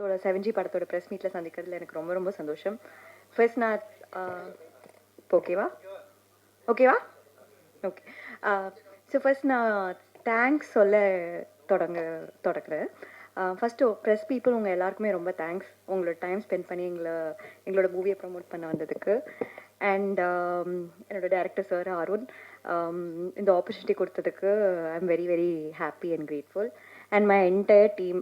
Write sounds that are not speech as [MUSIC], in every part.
படத்தோட செவன்ஜி படத்தோட ப்ரெஸ் மீட்டில் சந்திக்கிறதுல எனக்கு ரொம்ப ரொம்ப சந்தோஷம். ஃபர்ஸ்ட் uh, uh, நான் இப்போ ஓகேவா ஓகேவா ஓகே ஸோ ஃபர்ஸ்ட் நான் தேங்க்ஸ் சொல்ல தொடங்க தொடங்குறேன் ஃபஸ்ட்டு uh, ப்ரெஸ் பீப்புள் உங்கள் எல்லாருக்குமே ரொம்ப தேங்க்ஸ் உங்களோட டைம் ஸ்பெண்ட் பண்ணி எங்களை எங்களோட மூவியை ப்ரமோட் பண்ண வந்ததுக்கு. அண்ட் um, என்னோட டேரக்டர் சார் அருண். Um, இந்த ஆப்பர்ச்சுனிட்டி கொடுத்ததுக்கு I am very very happy and grateful and my entire team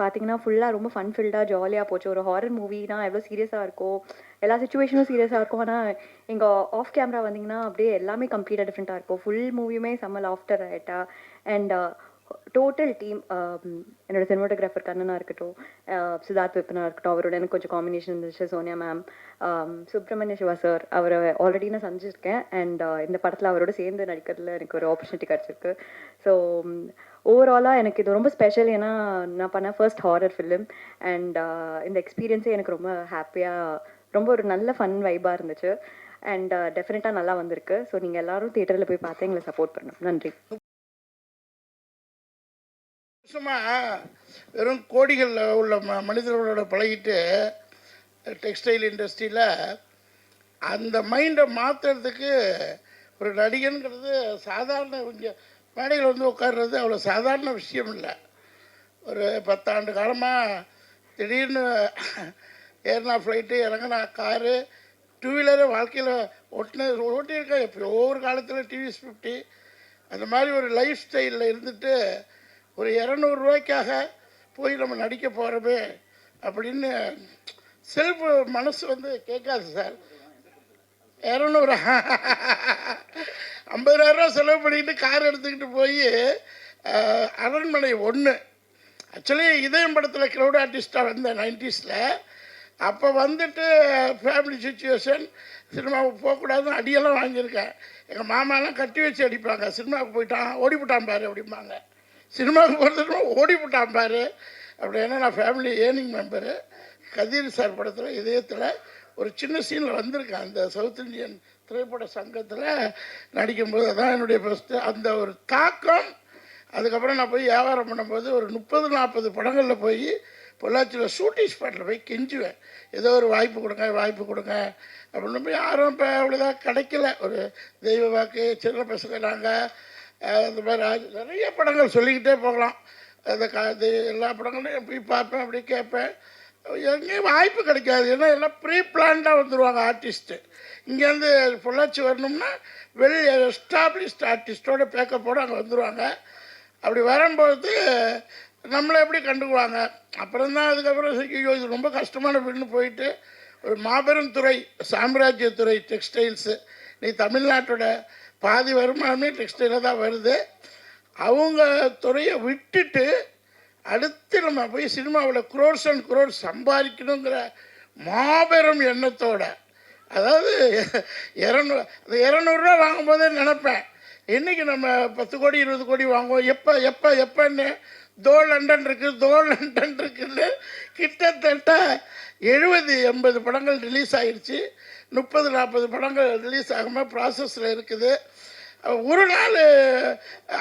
பார்த்தீங்கன்னா ஃபுல்லாக ரொம்ப ஃபன் ஃபில்டாக ஜாலியாக போச்சு. ஒரு ஹாரர் மூவினா எவ்வளோ சீரியஸாக இருக்கும் எல்லா சுச்சுவேஷனும் சீரியஸாக இருக்கும் ஆனால் எங்கள் ஆஃப் கேமரா வந்தீங்கன்னா அப்படியே எல்லாமே கம்ப்ளீட்டாக டிஃப்ரெண்ட்டாக இருக்கும். ஃபுல் மூவியுமே செம்ம லாஃப்டர் ஆகிட்டா அண்ட் டோட்டல் டீம் என்னோட சினிமாட்டோகிராஃபர் கண்ணனாக இருக்கட்டும் uh, சித்தார்த் விப்பனாக இருக்கட்டும் அவரோட எனக்கு கொஞ்சம் காம்பினேஷன் இருந்துச்சு சோனியா மேம் சுப்பிரமணிய சிவா சார் அவரை ஆல்ரெடி நான் சந்திச்சிருக்கேன். அண்ட் uh, இந்த படத்தில் அவரோட சேர்ந்து நடிக்கிறதுல எனக்கு ஒரு ஆப்பர்ச்சுனிட்டி கிடச்சிருக்கு. ஸோ um, ஓவராலாக எனக்கு இது ரொம்ப ஸ்பெஷல் ஏன்னா நான் பண்ண ஃபர்ஸ்ட் ஹாரர் ஃபிலிம் அண்ட் இந்த எக்ஸ்பீரியன்ஸே எனக்கு ரொம்ப ஹாப்பியாக ரொம்ப ஒரு நல்ல ஃபன் வைபாக இருந்துச்சு. அண்ட் டெஃபினட்டாக uh, நல்லா வந்திருக்கு. ஸோ நீங்கள் எல்லாரும் தியேட்டரில் போய் பார்த்து எங்களை சப்போர்ட் பண்ணணும் நன்றி. சும்மா வெறும் கோடிகளில் உள்ள ம மனிதர்களோட பழகிட்டு டெக்ஸ்டைல் இண்டஸ்ட்ரியில் அந்த மைண்டை மாற்றுறதுக்கு ஒரு நடிகன்கிறது சாதாரண இங்கே மேடையில் வந்து உட்கார்றது அவ்வளோ சாதாரண விஷயம் இல்லை. ஒரு பத்தாண்டு காலமாக திடீர்னு ஏறினா ஃப்ளைட்டு இறங்கினா காரு டூ வீலரு வாழ்க்கையில் ஓட்டின ஓட்டியிருக்கேன். எப்போ ஒவ்வொரு காலத்தில் டிவிஎஸ் ஃபிஃப்டி அந்த மாதிரி ஒரு லைஃப் ஸ்டைலில் இருந்துட்டு ஒரு இரநூறுவாய்க்காக போய் நம்ம நடிக்க போகிறோமே அப்படின்னு செல்ஃப் மனசு வந்து கேட்காது சார். இரநூறு. ஐம்பதாயிரரூவா செலவு பண்ணிக்கிட்டு கார் எடுத்துக்கிட்டு போய் அரண்மனை ஒன்று ஆக்சுவலி இதயம் படத்தில் க்ரௌட் ஆர்டிஸ்ட்டாக வந்தேன் நைன்டிஸில் அப்போ வந்துட்டு ஃபேமிலி சுச்சுவேஷன் சினிமாவுக்கு போகக்கூடாதுன்னு அடியெல்லாம் வாங்கியிருக்கேன். எங்கள் மாமாலாம் கட்டி வச்சு அடிப்பாங்க. சினிமாவுக்கு போயிட்டான் ஓடிவிட்டான் பாரு அப்படிம்பாங்க. சினிமாவுக்கு போகிறதுக்கு ஓடிவிட்டான் பாரு. அப்படி ஏன்னா நான் family earning member Kathir sir படத்தில் இதயத்தில் ஒரு சின்ன சீனில் வந்திருக்கேன். அந்த சவுத் இந்தியன் திரைப்பட சங்கத்தில் நடிக்கும்போது அதான் என்னுடைய ஃபஸ்ட்டு அந்த ஒரு தாக்கம். அதுக்கப்புறம் நான் போய் வியாபாரம் பண்ணும்போது ஒரு முப்பது நாற்பது படங்களில் போய் பொள்ளாச்சியில் ஷூட்டிங் ஸ்பாட்டில் போய் கெஞ்சுவேன். ஏதோ ஒரு வாய்ப்பு கொடுங்க வாய்ப்பு கொடுங்க அப்படின்னு போய் யாரும் இப்போ அவ்வளோதான் கிடைக்கல. ஒரு தெய்வ வாக்கு சின்ன பசங்க நாங்கள் அந்த மாதிரி நிறைய படங்கள் சொல்லிக்கிட்டே போகலாம். அந்த கா இது எல்லா படங்களையும் போய் பார்ப்பேன் அப்படி கேட்பேன். எங்கேயும் வாய்ப்பு கிடைக்காது. ஏன்னா எல்லாம் ப்ரீ பிளான்டாக வந்துடுவாங்க ஆர்டிஸ்ட்டு இங்கேருந்து பொள்ளாச்சி வரணும்னா வெல் எஸ்டாப்ளிஷ்ட் ஆர்டிஸ்டோட பேக்கப்போடு அங்கே வந்துடுவாங்க அப்படி வரும்போது நம்மளை எப்படி கண்டுக்குவாங்க? அப்புறம் தான் அதுக்கப்புறம் ஐயோ இது ரொம்ப கஷ்டமான வீடுன்னு போயிட்டு ஒரு மாபெரும் துறை சாம்ராஜ்யத்துறை டெக்ஸ்டைல்ஸு நீ தமிழ்நாட்டோட பாதி வருமானமே டெக்ஸ்டைலில் தான் வருது. அவங்க துறையை விட்டுட்டு அடுத்து நம்ம போய் சினிமாவில் குரோர்ஸ் அண்ட் குரோர்ஸ் சம்பாதிக்கணுங்கிற மாபெரும் எண்ணத்தோட அதாவது இரநூறு அந்த இரநூறுவா வாங்கும்போதே நினப்பேன். என்னைக்கு நம்ம பத்து கோடி இருபது கோடி வாங்குவோம். எப்போ எப்போ எப்போன்னு தோ லண்டன் இருக்குது தோ லண்டன் இருக்குன்னு கிட்டத்தட்ட எழுபது எண்பது படங்கள் ரிலீஸ் ஆகிடுச்சு முப்பது நாற்பது படங்கள் ரிலீஸ் ஆகாமல் ப்ராசஸில் இருக்குது. ஒரு நாள்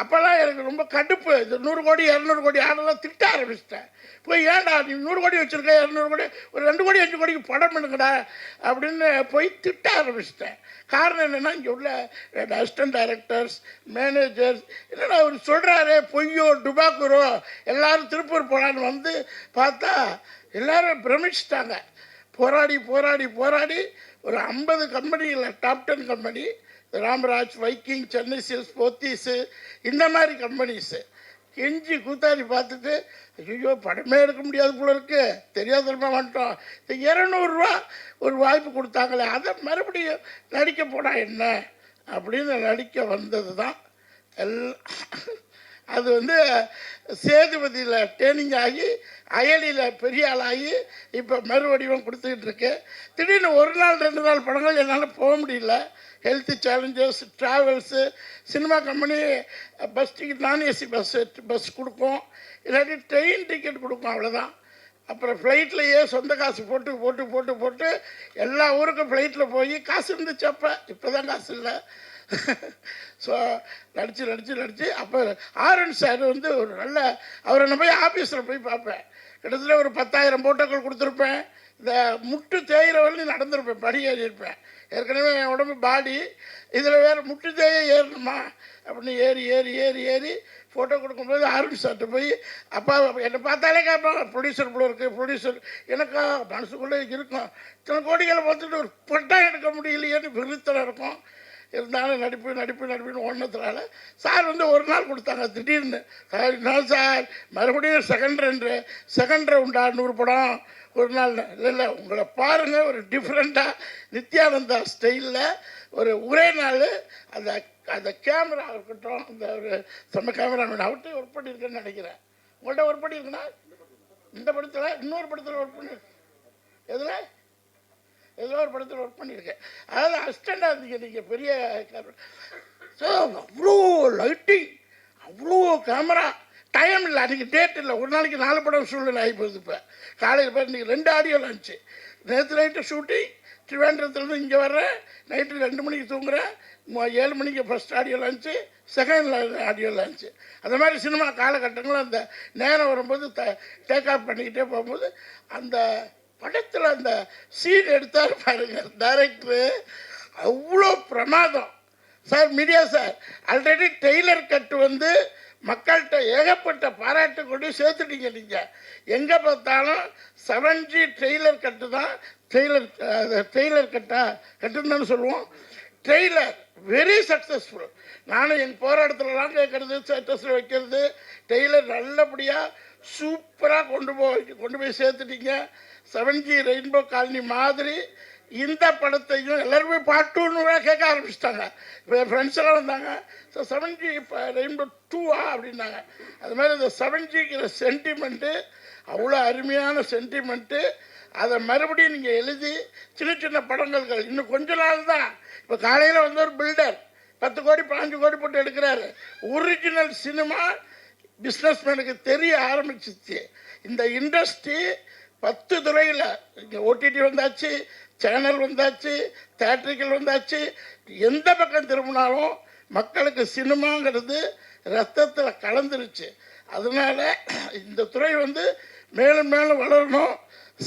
அப்போல்லாம் எனக்கு ரொம்ப கடுப்பு. இது நூறு கோடி இரநூறு கோடி ஆடெல்லாம் திட்ட ஆரம்பிச்சிட்டேன். போய் ஏன்டா நீ நூறு கோடி வச்சுருக்க இரநூறு கோடி ஒரு ரெண்டு கோடி அஞ்சு கோடிக்கு படம் பண்ணுங்கடா அப்படின்னு போய் திட்ட ஆரம்பிச்சிட்டேன். காரணம் என்னென்னா இங்கே உள்ள அசிஸ்டன்ட் டைரக்டர்ஸ் மேனேஜர்ஸ் என்னடா அவர் சொல்கிறாரு பொய்யோ டுபாக்குரோ எல்லாரும் திருப்பூர் போகலான்னு வந்து பார்த்தா எல்லாரும் பிரமிச்சிட்டாங்க. போராடி போராடி போராடி ஒரு ஐம்பது கம்பெனியில் top ten company Ramraj Viking Chennai Silks Pothys இந்த மாதிரி கம்பெனிஸு கெஞ்சி கூத்தாடி பார்த்துட்டு ஐயோ படமே எடுக்க முடியாது போல இருக்கு. தெரியாதனமா வந்துட்டோம். இந்த இரநூறுவா ஒரு வாய்ப்பு கொடுத்தாங்களே அதை மறுபடியும் நடிக்க போனால் என்ன? அப்படின்னு நடிக்க வந்தது தான் எல் அது வந்து சேதுபதியில் ட்ரைனிங் ஆகி அயலியில் பெரிய ஆளாகி இப்போ மறுவடிவம் கொடுத்துக்கிட்டு இருக்கு. திடீர்னு ஒரு நாள் ரெண்டு நாள் படங்கள் என்னால் போக முடியல. Health challenges travels cinema company bus ticket நான் ஏசி பஸ் பஸ் கொடுக்கும் இல்லாட்டி ட்ரெயின் டிக்கெட் கொடுக்கும் அவ்வளோதான் அப்புறம் ஃப்ளைட்லையே சொந்த காசு போட்டு போட்டு போட்டு போட்டு எல்லா ஊருக்கும் ஃப்ளைட்டில் போய் காசு இருந்துச்சு அப்போ. இப்போ தான் காசு இல்லை. ஸோ [LAUGHS] நடித்து நடித்து நடித்து அப்போ ஆரன் சார் வந்து ஒரு நல்ல அவரை நான் போய் ஆஃபீஸில் போய் பார்ப்பேன். கிட்டத்தட்ட ஒரு பத்தாயிரம் போட்டோக்கள் கொடுத்துருப்பேன். இந்த முட்டு தேயிற வரையும் நடந்திருப்பேன் படி ஏறியிருப்பேன். ஏற்கனவே என் உடம்பு பாடி இதில் வேறு முட்டு ஏறணுமா? அப்படின்னு ஏறி ஏறி ஏறி ஏறி ஃபோட்டோ கொடுக்கும்போது ஆர்மி சார்ட்டு போய் அப்பா என்னை பார்த்தாலே கேட்பாங்க ப்ரொடியூசர் போல இருக்குது ப்ரொடியூசர் எனக்கா மனசுக்குள்ளே இருக்கும். இத்தனை கோடிகளை பார்த்துட்டு ஒரு பட்டம் எடுக்க முடியலையேன்னு விருத்தம் இருக்கும். இருந்தாலும் நடிப்பு நடிப்பு நடிப்புன்னு ஒன்றதுனால சார் வந்து ஒரு நாள் கொடுத்தாங்க திடீர்னு. சார் என்ன சார் மறுபடியும் செகண்ட் ரவுண்டு செகண்ட் ரவுண்டா நூறு படம். ஒரு நாள் இல்லை இல்லை உங்களை பாருங்கள் ஒரு டிஃப்ரெண்ட்டாக நித்யானந்தா ஸ்டைலில் ஒரு ஒரே நாள் அந்த அந்த கேமரா இருக்கட்டும் அந்த ஒரு செம்ம கேமராமேன் அவர்கிட்ட ஒர்க் பண்ணியிருக்கேன்னு நினைக்கிறேன். உங்கள்கிட்ட ஒர்க் பண்ணியிருக்குண்ணா இந்த படத்தில் இன்னொரு படத்தில் ஒர்க் பண்ணி எதில்? ஏதோ ஒரு படத்தில் ஒர்க் பண்ணியிருக்கேன். அதாவது அசிஸ்டண்டாக இருந்தீங்க நீங்கள் பெரிய ஸோ அவ்வளோ லைட்டிங் அவ்வளோ கேமரா டைம் இல்லை. அன்றைக்கி டேட் இல்லை. ஒரு நாளைக்கு நாலு படம் சூழ்நிலை ஆகி போகுது இப்போ. காலையில் போய் இன்றைக்கி ரெண்டு ஆடியோ இருந்துச்சு நேற்று நைட்டு ஷூட்டிங் திருவேண்டத்துலேருந்து இங்கே வர்றேன் நைட்டு ரெண்டு மணிக்கு தூங்குறேன் ஏழு மணிக்கு first audio launch second audio launch அந்த மாதிரி சினிமா காலகட்டங்களில் அந்த நேரம் வரும்போது த டேக் ஆஃப் பண்ணிக்கிட்டே போகும்போது அந்த படத்தில் அந்த சீன் எடுத்தார் பாருங்க டைரக்டரு அவ்வளோ பிரமாதம். Sir media sir. Already trailer cut வந்து மக்கள்கிட்ட ஏகப்பட்ட பாராட்டு கொண்டு சேர்த்துட்டீங்க நீங்கள் எங்கே பார்த்தாலும் செவன்ஜி ட்ரெய்லர் கட்டு தான் ட்ரெய்லர் ட்ரெய்லர் கட்டா கட்டுன்னு சொல்லுவோம். ட்ரெய்லர் வெரி சக்ஸஸ்ஃபுல் நானும் என் போகிற கேட்குறது ஸ்டேட்டஸில் வைக்கிறது டெய்லர் நல்லபடியாக சூப்பராக கொண்டு போய் கொண்டு போய் சேர்த்துட்டீங்க. செவன்ஜி ரெயின்போ காலனி மாதிரி இந்த படத்தையும் எல்லாருமே பாட்டுன்னு கேட்க ஆரம்பிச்சிட்டாங்க. இப்போ என் ஃப்ரெண்ட்ஸ் எல்லாம் வந்தாங்க. ஸோ செவன்ஜி இப்போ ரெயின்போ டூவா அப்படின்னாங்க. அது மாதிரி இந்த செவன்ஜிங்கிற சென்டிமெண்ட்டு அவ்வளோ அருமையான சென்டிமெண்ட்டு அதை மறுபடியும் நீங்கள் எழுதி சின்ன சின்ன படங்கள்கள் இன்னும் கொஞ்ச நாள் தான். இப்போ காலையில் வந்து ஒரு பில்டர் பத்து கோடி பாஞ்சு கோடி போட்டு எடுக்கிறாரு. ஒரிஜினல் சினிமா பிஸ்னஸ்மேனுக்கு தெரிய ஆரம்பிச்சிச்சு. இந்த இண்டஸ்ட்ரி பத்து துறையில் இங்கே ஓடிடி வந்தாச்சு சேனல் வந்தாச்சு தேட்டரிக்கல் வந்தாச்சு. எந்த பக்கம் திரும்பினாலும் மக்களுக்கு சினிமாங்கிறது ரத்தத்தில் கலந்துருச்சு. அதனால இந்த துறை வந்து மேலும் மேலும் வளரணும்.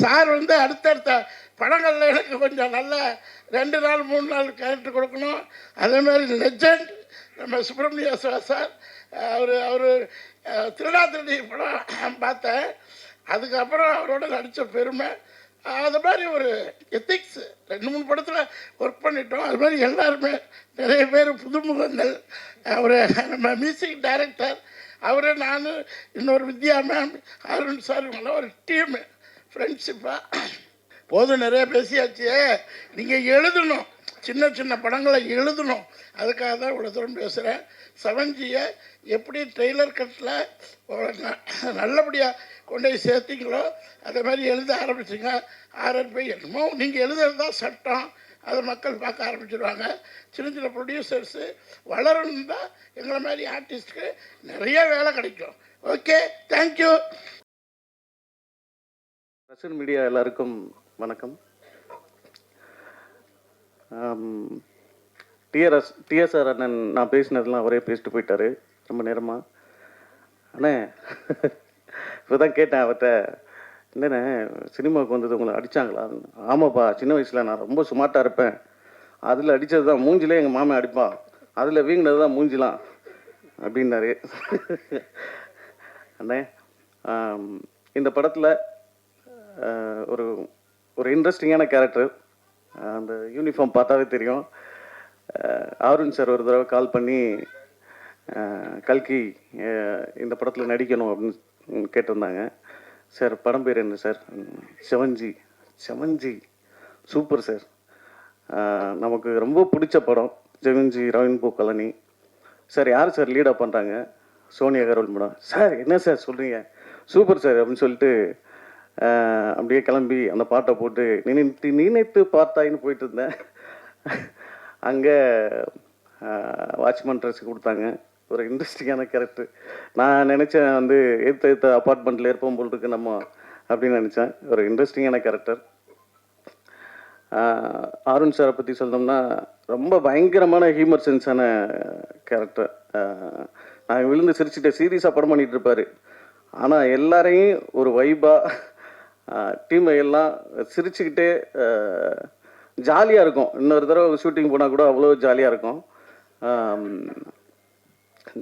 சார் வந்து அடுத்தடுத்த படங்களில் எனக்கு கொஞ்சம் நல்ல ரெண்டு நாள் மூணு நாள் கேரக்டர் கொடுக்கணும். அதே மாதிரி லெஜண்ட் நம்ம சுப்பிரமணிய சார் அவர் அவர் திருடா திருடி படம் பார்த்தேன். அதுக்கப்புறம் அவரோட நடித்த பெருமை அது மாதிரி ஒரு எத்திக்ஸ் ரெண்டு மூணு படத்தில் ஒர்க் பண்ணிட்டோம். அது மாதிரி எல்லாருமே நிறைய பேர் புதுமுகங்கள். அவர் நம்ம மியூசிக் டைரக்டர் அவர் நான் இன்னொரு வித்யா மேம் அருண் சார் இவங்களாம் ஒரு டீமு ஃப்ரெண்ட்ஷிப்பாக போதும் நிறைய பேசியாச்சு. நீங்கள் எழுதணும். சின்ன சின்ன படங்களை எழுதணும். அதுக்காக தான் இவ்வளோ தூரம் பேசுகிறேன் செவன்ஜியை எப்படி ட்ரெய்லர் கட்டில் நல்லபடியாக கொண்டு போய் சேர்த்தீங்களோ அதே மாதிரி எழுத ஆரம்பிச்சிங்க. ஆர்என்பி என்னமோ நீங்கள் எழுதுறது தான் சட்டம் அதை மக்கள் பார்க்க ஆரம்பிச்சிருவாங்க. சின்ன சின்ன ப்ரொடியூசர்ஸு வளரணும் தான் எங்களை மாதிரி ஆர்டிஸ்ட்டுக்கு நிறைய வேலை கிடைக்கும். ஓகே தேங்க்யூ ரஷன் மீடியா எல்லாருக்கும் வணக்கம். டிஆர்எஸ் டிஎஸ்ஆர் அண்ணன் நான் பேசினதெல்லாம் அவரே பேசிட்டு போயிட்டாரு. ரொம்ப நேரமாக அண்ணே இப்போ தான் கேட்டேன் அவர்கிட்ட என்னண்ணே சினிமாவுக்கு வந்தது உங்களை அடித்தாங்களா ஆமாப்பா சின்ன வயசில் நான் ரொம்ப சுமார்ட்டாக இருப்பேன். அதில் அடித்தது தான் மூஞ்சிலே எங்கள் மாமன் அடிப்பான் அதில் வீங்கினது தான் மூஞ்சிலாம் அப்படின்னாரு. அண்ணே இந்த படத்தில் ஒரு ஒரு இன்ட்ரெஸ்டிங்கான கேரக்டர் அந்த யூனிஃபார்ம் பார்த்தாவே தெரியும். ஆஹ் அருண் சார் ஒரு தடவை கால் பண்ணி கல்கி இந்த படத்தில் நடிக்கணும் அப்படின்னு கேட்டிருந்தாங்க. சார் படம் பேர் என்ன sir? Seven G. Seven G. Super sir. நமக்கு ரொம்ப பிடிச்ச படம். செவன்ஜி ரவின்பூ கலனி சார் யார் சார் லீடாக பண்ணுறாங்க சோனியா கரோல் மேடம். சார் என்ன சார் சொல்கிறீங்க சூப்பர் சார் அப்படின்னு சொல்லிட்டு அப்படியே கிளம்பி அந்த பாட்டை போட்டு நினைத்து நினைத்து பார்த்தாயின்னு போயிட்டு இருந்தேன். அங்கே வாட்ச்மேன் ட்ரெஸ் கொடுத்தாங்க. ஒரு இன்ட்ரெஸ்டிங்கான கேரக்டர் நான் நினச்சேன் வந்து ஏற்ற ஏற்ற அப்பார்ட்மெண்ட்டில் இருப்போம் போல் இருக்கு நம்ம அப்படின்னு நினச்சேன். ஒரு இன்ட்ரெஸ்டிங்கான கேரக்டர் அருண் சாரை பற்றி சொல்லணும்னா ரொம்ப பயங்கரமான ஹியூமர் சென்ஸான கேரக்டர் நான் விழுந்து சிரிச்சுட்டு சீரியஸாக படம் பண்ணிட்டு இருப்பார். ஆனால் எல்லாரையும் ஒரு வைபாக டீமை எல்லாம் சிரிச்சுக்கிட்டே ஜாலியாக இருக்கும். இன்னொரு தடவை ஷூட்டிங் போனால் கூட அவ்வளோ ஜாலியாக இருக்கும்.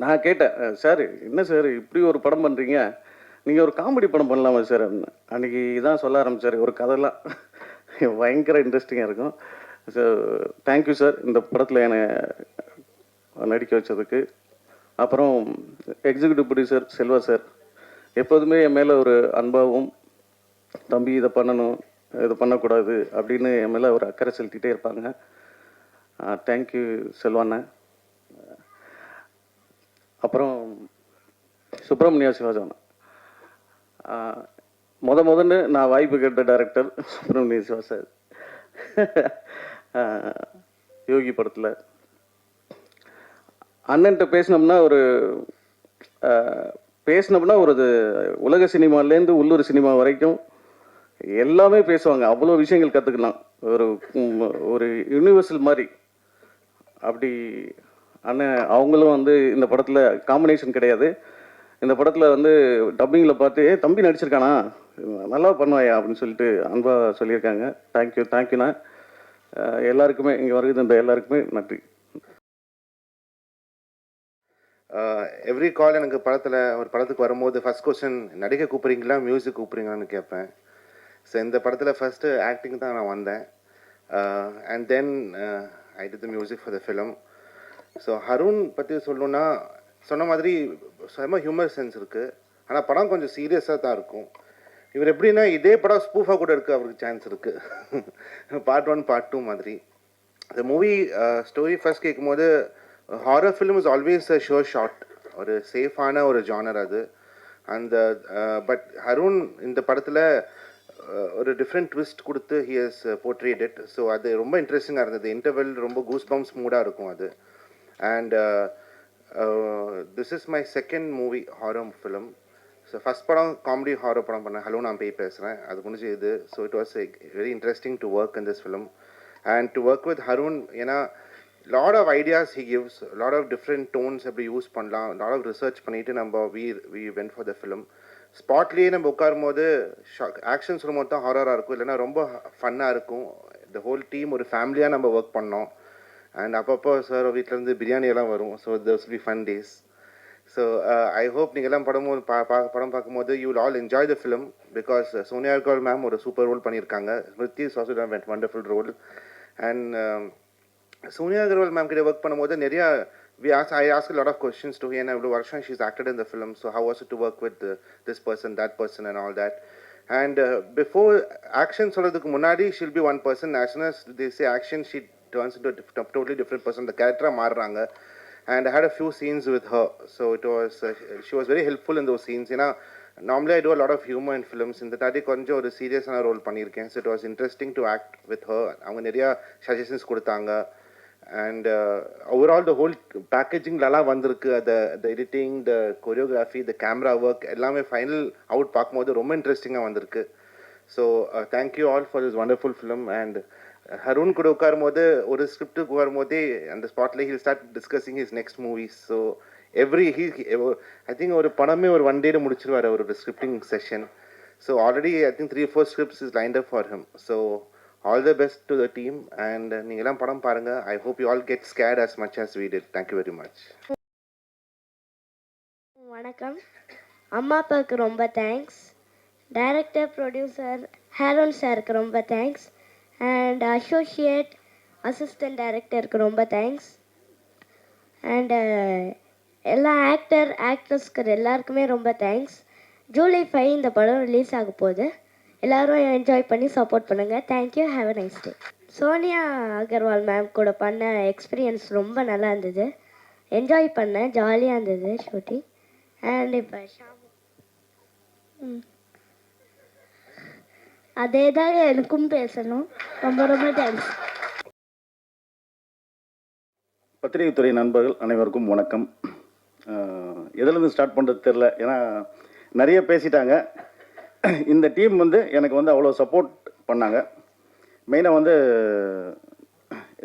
நான் கேட்டேன் சார் என்ன சார் இப்படி ஒரு படம் பண்ணுறீங்க நீங்கள் ஒரு காமெடி படம் பண்ணலாமா சார்? அப்படின்னு. அன்றைக்கி தான் சொல்ல ஆரம்பித்தார் ஒரு கதைலாம். பயங்கர இன்ட்ரெஸ்டிங்காக இருக்கும். ஸோ தேங்க்யூ சார் இந்த படத்தில் என்னை நடிக்க வச்சதுக்கு. அப்புறம் எக்ஸிக்யூட்டிவ் ப்ரொடியூசர் செல்வா சார் எப்போதுமே என் மேலே ஒரு அன்பாகவும் தம்பி இதை பண்ணணும் இது பண்ணக்கூடாது அப்படின்னு என் மேலே ஒரு அக்கறை செலுத்திட்டே இருப்பாங்க. தேங்க்யூ செல்வாண்ணே. அப்புறம் சுப்பிரமணியா சிவாஜான் முத முதன்னு நான் வாய்ப்பு கேட்ட டேரக்டர் சுப்பிரமணிய சிவாசா யோகி படத்தில். அண்ணன்ட்ட பேசினோம்னா ஒரு பேசினோம்னா ஒரு இது உலக சினிமாலேருந்து உள்ளூர் சினிமா வரைக்கும் எல்லாமே பேசுவாங்க. அவ்வளோ விஷயங்கள் கற்றுக்கலாம் ஒரு ஒரு யூனிவர்சல் மாதிரி. அப்படி அண்ணன் அவங்களும் வந்து இந்த படத்தில் காம்பினேஷன் கிடையாது. இந்த படத்தில் வந்து டப்பிங்கில் பார்த்து ஏ தம்பி நடிச்சிருக்கானா? நல்லா பண்ணுவாயா? அப்படின்னு சொல்லிட்டு அன்பாக சொல்லியிருக்காங்க. தேங்க்யூ தேங்க்யூண்ணா எல்லாருக்குமே இங்கே வருகிற இந்த எல்லாருக்குமே நன்றி. எவ்ரி கால் எனக்கு படத்தில் ஒரு படத்துக்கு வரும்போது ஃபர்ஸ்ட் கொஸ்டின் நடிக்க கூப்பிட்றீங்களா? மியூசிக் கூப்பிட்றீங்களான்னு கேட்பேன். ஸோ இந்த படத்தில் ஃபஸ்ட்டு ஆக்டிங் தான் நான் வந்தேன். And then I did the music for the film so Harun பற்றி சொல்லணுன்னா சொன்ன மாதிரி செம ஹியூமர் சென்ஸ் இருக்குது ஆனால் படம் கொஞ்சம் சீரியஸாக தான் இருக்கும். இவர் எப்படின்னா இதே படம் ஸ்பூஃபாக கூட இருக்குது அவருக்கு சான்ஸ் இருக்குது பார்ட் ஒன் பார்ட் டூ மாதிரி. Uh, uh, uh, இந்த மூவி ஸ்டோரி ஃபர்ஸ்ட் கேட்கும்போது horror film is always a sure shot ஒரு சேஃபான ஒரு ஜானர் அது. அந்த பட் ஹருண் இந்த படத்தில் ஒரு டிஃப்ரெண்ட் ட்விஸ்ட் கொடுத்து he has portrayed it so அது ரொம்ப இன்ட்ரெஸ்டிங்காக இருந்தது. இன்டர்வெல் ரொம்ப கூஸ் பம்ப்ஸ் மூடாக இருக்கும் அது. And this is my second movie horror film so first படம் காமெடி ஹாரர் படம் பண்ணேன் ஹலோ நான் போய் பேசுகிறேன் அது முடிஞ்சு இது. So it was very interesting to work in this film and to work with Harun ஏன்னா lot of ideas he gives lot of different tones எப்படி யூஸ் பண்ணலாம் லாட் ஆஃப் ரிசர்ச் பண்ணிட்டு நம்ம we we went for the film ஸ்பாட்லேயே நம்ம உட்காரும் போது action சொல்லும் போது தான் ஹாரராக இருக்கும். இல்லைன்னா ரொம்ப ஃபன்னாக இருக்கும். த ஹோல் டீம் ஒரு ஃபேமிலியாக நம்ம ஒர்க் பண்ணோம். அண்ட் அப்பப்போ சார் வீட்டிலேருந்து பிரியாணி எல்லாம் வரும். So thus be fun days so I hope நீங்கள் எல்லாம் படம் பா பா- படம் பார்க்கும்போது you will all enjoy the film because Sonia Agarwal ma'am ஒரு சூப்பர் ரோல் பண்ணியிருக்காங்க. Smriti சாசு went wonderful role and Sonia Agarwal ma'am கிட்ட ஒர்க் பண்ணும்போது நிறைய we as I ask lot of questions to ஏன்னா இவ்வளோ வருஷம் she's acted in the film so how was to work with this person that person and all that and before action சொல்கிறதுக்கு முன்னாடி she'll be one person as soon action she'd turns into a diff- totally different person. The character மாறுறாங்க. And I had a few scenes with her. So it was, uh, she was very helpful in those scenes. You know, normally I do இந்த தாட்டி கொஞ்சம் ஒரு சீரியஸான role பண்ணியிருக்கேன். So it was interesting to act with her அவங்க நிறையா suggestions கொடுத்தாங்க. And overall the whole பேக்கேஜிங்லலாம் வந்திருக்கு. அந்த the editing the choreography the camera work எல்லாமே ஃபைனல் அவுட் பார்க்கும்போது ரொம்ப இன்ட்ரெஸ்டிங்காக வந்திருக்கு. So thank you all for this wonderful film and Harun கூட உட்காரும்போது ஒரு ஸ்கிரிப்டுக்கு வரும்போதே அந்த ஸ்பாட்ல he'll start discussing his next movies so every he I think ஒரு படமே ஒரு ஒன் டேல முடிச்சிருவார் அவரோட scripting session so already I think three four scripts is lined up for him so all the best to the team and நீங்களாம் படம் பாருங்க I hope you all get scared as much as we did. Thank you very much வணக்கம். அம்மா அப்பாவுக்கு ரொம்ப thanks director producer ஹேரோன் சாருக்கு ரொம்ப thanks and associate assistant டைரக்டருக்கு ரொம்ப தேங்க்ஸ் அண்டு uh, எல்லா ஆக்டர் ஆக்ட்ரஸ்க்கு எல்லாருக்குமே ரொம்ப தேங்க்ஸ் ஜூலை ஃபைவ் இந்த படம் ரிலீஸ் ஆக போகுது. எல்லோரும் என்ஜாய் பண்ணி சப்போர்ட் பண்ணுங்கள் thank you have a nice day Sonia Agarwal ma'am கூட பண்ண எக்ஸ்பீரியன்ஸ் ரொம்ப நல்லா இருந்தது. என்ஜாய் பண்ணேன் ஜாலியாக இருந்தது ஷூட்டிங் அண்ட் இப்போ ஷாம் ம். அதே தான் எனக்கும் பேசணும். ரொம்ப ரொம்ப தேங்க்ஸ் பத்திரிகைத்துறை நண்பர்கள் அனைவருக்கும் வணக்கம். எதுலேருந்து ஸ்டார்ட் பண்ணுறது தெரில ஏன்னா நிறைய பேசிட்டாங்க. இந்த டீம் வந்து எனக்கு வந்து அவ்வளோ சப்போர்ட் பண்ணாங்க. மெயினாக வந்து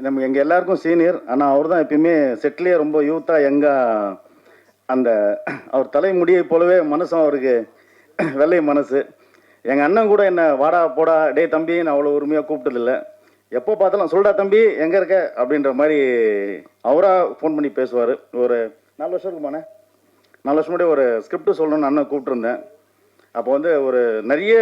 நம்ம எங்கள் எல்லாருக்கும் சீனியர் ஆனால் அவர் தான் எப்பயுமே செட்டிலே ரொம்ப யூத்தாக எங்காக அந்த அவர் தலைமுடியை போலவே மனசும் அவருக்கு வெள்ளை மனசு. எங்கள் அண்ணன் கூட என்ன வாடா போடா டே தம்பி நான் அவ்வளோ உரிமையாக கூப்பிட்டதில்ல. எப்போ பார்த்தாலும் சொல்டா தம்பி எங்கே இருக்க? அப்படின்ற மாதிரி அவராக ஃபோன் பண்ணி பேசுவார். ஒரு நாலு வருஷம் இருக்குமாண்ணே? நாலு வருஷம் முன்னாடி ஒரு ஸ்கிரிப்ட் சொல்லணும்னு அண்ணன் கூப்பிட்டுருந்தேன். அப்போ வந்து ஒரு நிறைய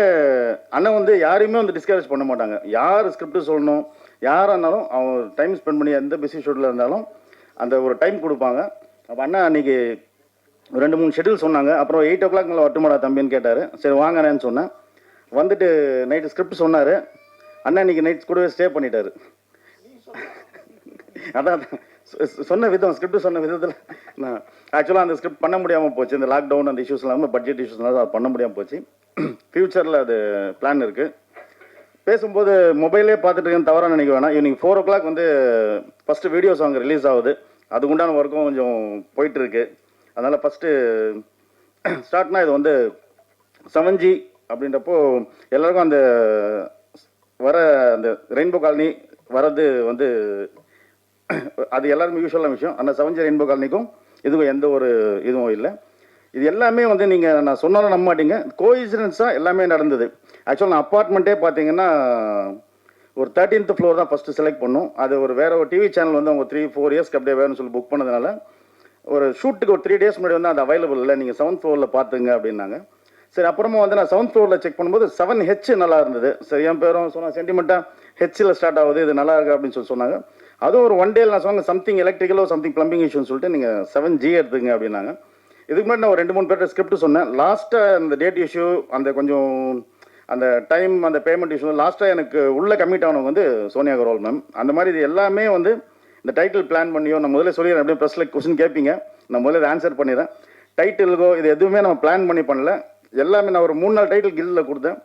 அண்ணன் வந்து யாரையுமே வந்து டிஸ்கரேஜ் பண்ண மாட்டாங்க. யார் ஸ்கிரிப்ட் சொல்லணும் யாராக இருந்தாலும் அவங்க டைம் ஸ்பெண்ட் பண்ணி எந்த பிஸி ஷெட்யூலில் இருந்தாலும் அந்த ஒரு டைம் கொடுப்பாங்க. அப்போ அண்ணா அன்றைக்கி ரெண்டு மூணு ஷெட்யூல் சொன்னாங்க. அப்புறம் எயிட் ஓ கிளாக் மேலே வட்டுமாடா தம்பின்னு கேட்டார். சரி வாங்கண்ணேன்னு சொன்னேன். வந்துட்டு நைட்டு ஸ்கிரிப்ட் சொன்னார். அண்ணா இன்னைக்கு நைட் கூடவே ஸ்டே பண்ணிட்டாரு. அதான் சொ- சொன்ன விதம் ஸ்கிரிப்ட் சொன்ன விதத்தில் நான் ஆக்சுவலாக அந்த ஸ்கிரிப்ட் பண்ண முடியாமல் போச்சு. இந்த லாக்டவுன் அந்த இஷ்யூஸ் இல்லாமல் பட்ஜெட் இஷ்யூஸ்னால அது பண்ண முடியாமல் போச்சு. ஃப்யூச்சரில் அது பிளான் இருக்குது பேசும்போது மொபைலே பார்த்துட்டு இருக்கேன்னு தவறாக நினைக்க வேணாம். ஈவினிங் ஃபோர் ஓ கிளாக் வந்து ஃபஸ்ட்டு வீடியோ சாங் ரிலீஸ் ஆகுது. அதுக்கு உண்டான ஒர்க்கும் கொஞ்சம் போயிட்டுருக்கு அதனால் ஃபஸ்ட்டு ஸ்டார்ட்னா இது வந்து செவன் ஜி அப்படின்றப்போ எல்லாருக்கும் அந்த வர அந்த ரெயின்போ காலனி வரது வந்து அது எல்லாருமே யூஸ்வலான விஷயம். அந்த செவன் ரெயின்போ காலனிக்கும் இதுவும் எந்த ஒரு இதுவும் இல்லை. இது எல்லாமே வந்து நீங்கள் நான் சொன்னாலும் நம்ப மாட்டீங்க. கோஇன்சிடென்ஸாக எல்லாமே நடந்தது. ஆக்சுவலாக நான் அப்பார்ட்மெண்ட்டே பார்த்தீங்கன்னா ஒரு தேர்ட்டீன்த் ஃப்ளோர் தான் ஃபஸ்ட்டு செலக்ட் பண்ணோம். அது ஒரு வேறு ஒரு டிவி சேனல் வந்து அவங்க த்ரீ ஃபோர் இயர்ஸ்க்கு அப்படியே வேணும்னு சொல்லி புக் பண்ணதுனால ஒரு ஷூட்டுக்கு ஒரு த்ரீ டேஸ் முன்னாடி வந்து அது அவைலபிள் இல்லை நீங்கள் செவன்த் ஃப்ளோரில் பார்த்துங்க அப்படின்னாங்க. சரி அப்புறமா வந்து நான் செவன்த் ஃப்ளோரில் செக் பண்ணும்போது செவன் ஹெச் நல்லா இருந்தது. சரி என் பேரும் சொன்னால் சென்டிமெண்ட்டாக ஹெச்சில் ஸ்டார்ட் ஆகுது இது நல்லா இருக்கு அப்படின்னு சொல்லி சொன்னாங்க. அதுவும் ஒரு ஒன் டேல நான் சொன்னாங்க சம்திங் எலக்ட்ரிக்கலோ சம்திங் பிளம்பிங் இஷ்யூன்னு சொல்லிட்டு நீங்கள் செவன் ஜி எடுத்துங்க அப்படின்னாங்க. இதுக்கு முன்னாடி நான் ஒரு ரெண்டு மூணு பேர்ட்ட ஸ்கிரிப்ட் சொன்னேன். லாஸ்ட்டாக அந்த டேட் இஷ்யூ அந்த கொஞ்சம் அந்த டைம் அந்த பேமெண்ட் இஷ்யூ லாஸ்ட்டாக எனக்கு உள்ளே கம்மிட் ஆனவங்க வந்து சோனியா அகர்வால் மேம் அந்த மாதிரி இது எல்லாமே வந்து இந்த டைட்டில் பிளான் பண்ணியோ நான் முதல்ல சொல்லிடுறேன். அப்படியே ப்ரெஸ்ஸில் கொஸ்டின் கேட்பீங்க நான் முதல்ல ஆன்சர் பண்ணிடுறேன். டைட்டிலுக்கோ இது எதுவுமே நம்ம பிளான் பண்ணி பண்ணல. எல்லாமே நான் ஒரு மூணு நாள் டைட்டில் கில்லில் கொடுத்தேன்.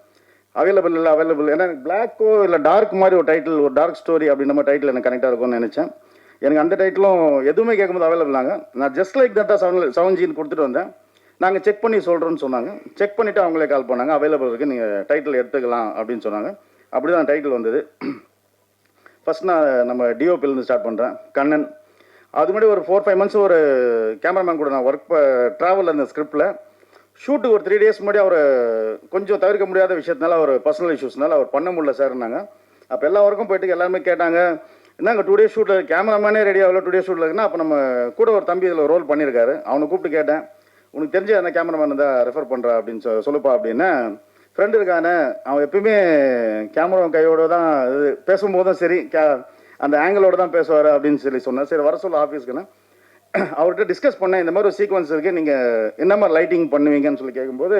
அவைலபிள் இல்லை அவைலபிள் ஏன்னா பிளாக்கோ இல்லை டார்க் மாதிரி ஒரு டைட்டில் ஒரு டார்க் ஸ்டோரி அப்படின்ற மாதிரி டைட்டில் எனக்கு கனெக்டாக இருக்கும்னு நினச்சேன். எனக்கு அந்த டைட்டிலும் எதுவுமே கேட்கும்போது அவைலபிள் நாங்க. நான் ஜஸ்ட் லைக் தட்டா செவன் செவன் ஜின்னு கொடுத்துட்டு வந்தேன். நாங்கள் செக் பண்ணி சொல்கிறோன்னு சொன்னாங்க. செக் பண்ணிவிட்டு அவங்களே கால் பண்ணாங்க. அவைலபிள் இருக்குது நீங்கள் டைட்டில் எடுத்துக்கலாம் அப்படின்னு சொன்னாங்க. அப்படி தான் டைட்டில் வந்தது. ஃபர்ஸ்ட் நான் நம்ம டிஓபிலேருந்து ஸ்டார்ட் பண்ணுறேன் கண்ணன். அது முன்னாடி ஒரு ஃபோர் ஃபைவ் மந்த்ஸ் ஒரு கேமராமேன் கூட நான் ஒர்க் ட்ராவலில் அந்த ஸ்கிரிப்டில் ஷூட்டுக்கு ஒரு த்ரீ டேஸ் முன்னாடி அவர் கொஞ்சம் தவிர்க்க முடியாத விஷயத்தினால அவர் பர்சனல் இஷ்யூஸ்னால அவர் பண்ண முடியல சார்னாங்க அப்போ எல்லா ஒர்க்கும் போயிட்டு எல்லாருமே கேட்டாங்க என்னங்க டூ டேஸ் ஷூட்டில் கேமராமேனே ரெடி ஆகல டூ டேஸ் ஷூட்டில் இருக்குன்னா அப்போ நம்ம கூட ஒரு தம்பி இதில் ரோல் பண்ணியிருக்காரு அவனை கூப்பிட்டு கேட்டேன் உனக்கு தெரிஞ்ச அந்த கேமராமேன் தான் ரெஃபர் பண்ணுறா அப்படின்னு சொ சொல்லுப்பா அப்படின்னா. ஃப்ரெண்டு இருக்கானே அவன் எப்பயுமே கேமரா கையோட தான் இது பேசும்போதும் சரி கே அந்த ஆங்கிளோட தான் பேசுவார் அப்படின்னு சொல்லி சொன்னேன் சரி வர சொல்ல ஆஃபீஸ்க்குண்ணே [CLEARS THROAT] அவர்கிட்ட டிஸ்கஸ் பண்ணேன். இந்த மாதிரி ஒரு சீக்வன்ஸ் இருக்குது நீங்கள் என்ன மாதிரி லைட்டிங் பண்ணுவீங்கன்னு சொல்லி கேட்கும்போது